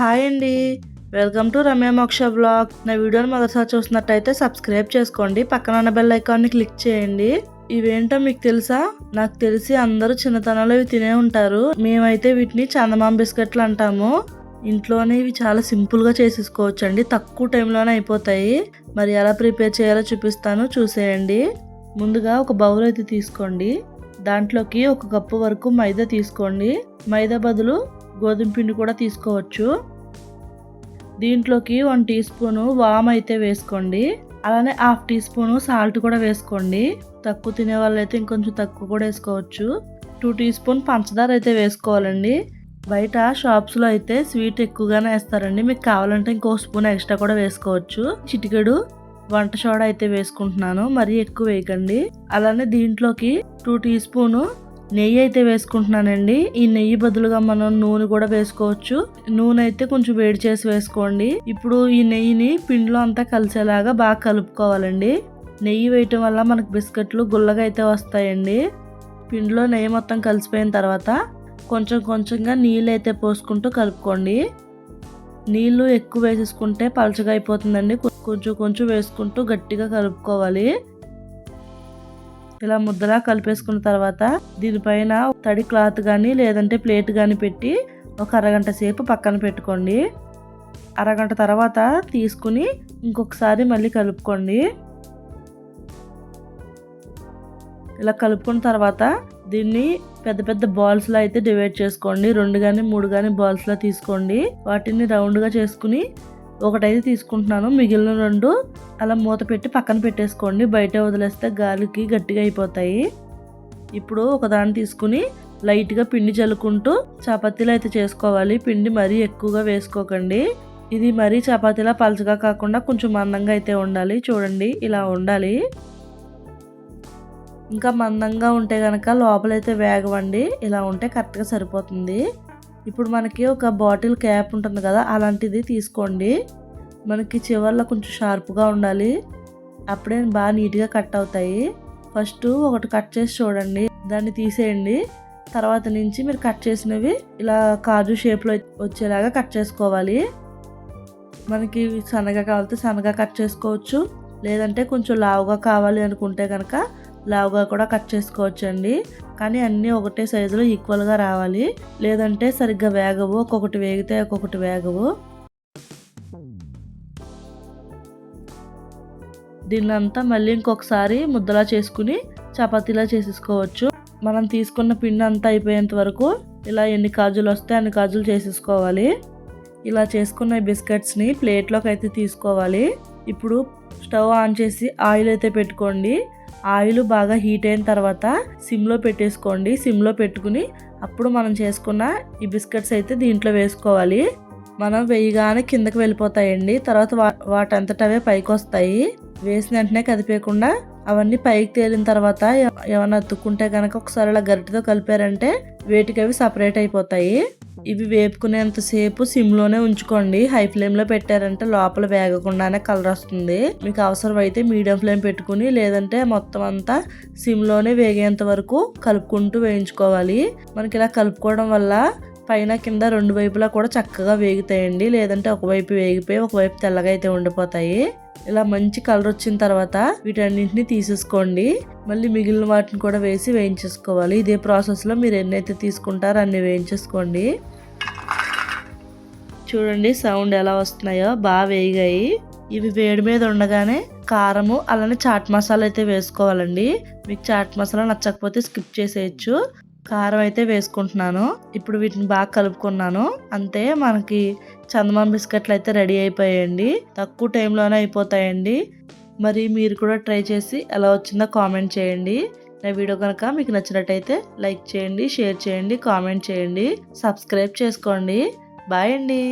Hi అండి. Welcome to Ramya మోక్ష blog నా వీడియోని మొదటిసారి చూసినట్టయితే సబ్స్క్రైబ్ చేసుకోండి. పక్కన ఉన్న బెల్ ఐకాన్ని క్లిక్ చేయండి. ఇవేంటో మీకు తెలుసా? నాకు తెలిసి అందరూ చిన్నతనంలో ఇవి తినే ఉంటారు. మేమైతే వీటిని చందమామ బిస్కెట్లు అంటాము. ఇంట్లోనే ఇవి చాలా సింపుల్గా చేసేసుకోవచ్చు అండి తక్కువ టైంలోనే అయిపోతాయి. మరి ఎలా ప్రిపేర్ చేయాలో చూపిస్తాను. చూసేయండి. ముందుగా ఒక బౌల్ అయితే తీసుకోండి. దాంట్లోకి ఒక కప్పు వరకు మైదా తీసుకోండి. మైదా బదులు గోధుమ పిండి కూడా తీసుకోవచ్చు. దీంట్లోకి వన్ టీ స్పూను వామ్ అయితే వేసుకోండి. అలానే హాఫ్ టీ స్పూను సాల్ట్ కూడా వేసుకోండి. తక్కువ తినే వాళ్ళైతే ఇంకొంచెం తక్కువ కూడా వేసుకోవచ్చు. టూ టీ స్పూన్ పంచదార అయితే వేసుకోవాలండి. బయట షాప్స్లో అయితే స్వీట్ ఎక్కువగానే వేస్తారండి. మీకు కావాలంటే ఇంకో స్పూన్ ఎక్స్ట్రా కూడా వేసుకోవచ్చు. చిటికెడు వంట సోడా అయితే వేసుకుంటున్నాను. మరీ ఎక్కువ వేయకండి. అలానే దీంట్లోకి టూ టీ స్పూను నెయ్యి అయితే వేసుకుంటున్నానండి. ఈ నెయ్యి బదులుగా మనం నూనె కూడా వేసుకోవచ్చు. నూనె అయితే కొంచెం వేడి చేసి వేసుకోండి. ఇప్పుడు ఈ నెయ్యిని పిండిలో అంతా కలిసేలాగా బాగా కలుపుకోవాలండి. నెయ్యి వేయటం వల్ల మనకు బిస్కెట్లు గుల్లగా అయితే వస్తాయండి. పిండిలో నెయ్యి మొత్తం కలిసిపోయిన తర్వాత కొంచెం కొంచెంగా నీళ్ళు అయితే పోసుకుంటూ కలుపుకోండి. నీళ్ళు ఎక్కువ వేసేసుకుంటే పలచగా అయిపోతుందండి. కొంచెం కొంచెం వేసుకుంటూ గట్టిగా కలుపుకోవాలి. ఇలా ముద్దలా కలిపేసుకున్న తర్వాత దీనిపైన తడి క్లాత్ కానీ లేదంటే ప్లేట్ కానీ పెట్టి ఒక అరగంట సేపు పక్కన పెట్టుకోండి. అరగంట తర్వాత తీసుకుని ఇంకొకసారి మళ్ళీ కలుపుకోండి. ఇలా కలుపుకున్న తర్వాత దీన్ని పెద్ద పెద్ద బాల్స్లో అయితే డివైడ్ చేసుకోండి. రెండు కానీ మూడు కానీ బాల్స్లో తీసుకోండి. వాటిని రౌండ్గా చేసుకుని ఒకటైతే తీసుకుంటున్నాను. మిగిలిన రెండు అలా మూత పెట్టి పక్కన పెట్టేసుకోండి. బయట వదిలేస్తే గాలికి గట్టిగా అయిపోతాయి. ఇప్పుడు ఒకదాన్ని తీసుకుని లైట్గా పిండి చల్లుకుంటూ చపాతీలు అయితే చేసుకోవాలి. పిండి మరీ ఎక్కువగా వేసుకోకండి. ఇది మరీ చపాతీలా పలచగా కాకుండా కొంచెం మందంగా అయితే ఉండాలి. చూడండి ఇలా ఉండాలి. ఇంకా మందంగా ఉంటే కనుక లోపలైతే వేగవండి. ఇలా ఉంటే కరెక్ట్గా సరిపోతుంది. ఇప్పుడు మనకి ఒక బాటిల్ క్యాప్ ఉంటుంది కదా అలాంటిది తీసుకోండి. మనకి చివర్లో కొంచెం షార్ప్గా ఉండాలి. అప్పుడే బాగా నీట్గా కట్ అవుతాయి. ఫస్ట్ ఒకటి కట్ చేసి చూడండి. దాన్ని తీసేయండి. తర్వాత నుంచి మీరు కట్ చేసినవి ఇలా కాజు షేప్లో వచ్చేలాగా కట్ చేసుకోవాలి. మనకి సన్నగా కావాలంటే సన్నగా కట్ చేసుకోవచ్చు. లేదంటే కొంచెం లావుగా కావాలి అనుకుంటే కనుక లావుగా కూడా కట్ చేసుకోవచ్చు అండి కానీ అన్నీ ఒకటే సైజులో ఈక్వల్గా రావాలి. లేదంటే సరిగ్గా వేగవు. ఒక్కొక్కటి వేగితే ఒక్కొక్కటి వేగవు. దీన్నంతా మళ్ళీ ఇంకొకసారి ముద్దలా చేసుకుని చపాతీలా చేసేసుకోవచ్చు. మనం తీసుకున్న పిండి అంతా అయిపోయేంత వరకు ఇలా ఎన్ని కాజులు వస్తే అన్ని కాజులు చేసేసుకోవాలి. ఇలా చేసుకున్న బిస్కెట్స్ని ప్లేట్లోకి అయితే తీసుకోవాలి. ఇప్పుడు స్టవ్ ఆన్ చేసి ఆయిల్ అయితే పెట్టుకోండి. ఆయిల్ బాగా హీట్ అయిన తర్వాత సిమ్లో పెట్టేసుకోండి. సిమ్లో పెట్టుకుని అప్పుడు మనం చేసుకున్న ఈ బిస్కెట్స్ అయితే దీంట్లో వేసుకోవాలి. మనం వేయగానే కిందకి వెళ్ళిపోతాయండి. తర్వాత వాటంతట అవే పైకి వస్తాయి. వేసిన వెంటనే కదిపేయకుండా అవన్నీ పైకి తేలిన తర్వాత ఏమైనా అతుక్కుంటే కనుక ఒకసారి అలా గరిటతో కలిపారంటే వేటికి అవి సపరేట్ అయిపోతాయి. ఇవి వేపుకునేంతసేపు సిమ్లోనే ఉంచుకోండి. హై ఫ్లేమ్లో పెట్టారంటే లోపల వేగకుండానే కలర్ వస్తుంది. మీకు అవసరం అయితే మీడియం ఫ్లేమ్ పెట్టుకుని లేదంటే మొత్తం అంతా సిమ్లోనే వేగేంత వరకు కలుపుకుంటూ వేయించుకోవాలి. మనకి ఇలా కలుపుకోవడం వల్ల పైన కింద రెండు వైపులా కూడా చక్కగా వేగుతాయండి. లేదంటే ఒకవైపు వేగిపోయి ఒకవైపు తెల్లగా అయితే ఉండిపోతాయి. ఇలా మంచి కలర్ వచ్చిన తర్వాత వీటన్నింటిని తీసేసుకోండి. మళ్ళీ మిగిలిన వాటిని కూడా వేసి వేయించేసుకోవాలి. ఇదే ప్రాసెస్లో మీరు ఎన్నైతే తీసుకుంటారో అన్ని వేయించేసుకోండి. చూడండి సౌండ్ ఎలా వస్తున్నాయో. బాగా వేగాయి. ఇవి వేడి మీద ఉండగానే కారము అలానే చాట్ మసాలా అయితే వేసుకోవాలండి. మీకు చాట్ మసాలా నచ్చకపోతే స్కిప్ చేసేయచ్చు. కారం అయితే వేసుకుంటున్నాను. ఇప్పుడు వీటిని బాగా కలుపుకున్నాను. అంతే మనకి చందమామ బిస్కెట్లు అయితే రెడీ అయిపోయాయండి. తక్కువ టైంలోనే అయిపోతాయండి. మరి మీరు కూడా ట్రై చేసి ఎలా వచ్చిందో కామెంట్ చేయండి. నా వీడియో కనుక మీకు నచ్చినట్టయితే లైక్ చేయండి షేర్ చేయండి కామెంట్ చేయండి సబ్స్క్రైబ్ చేసుకోండి. బాయ్ అండి.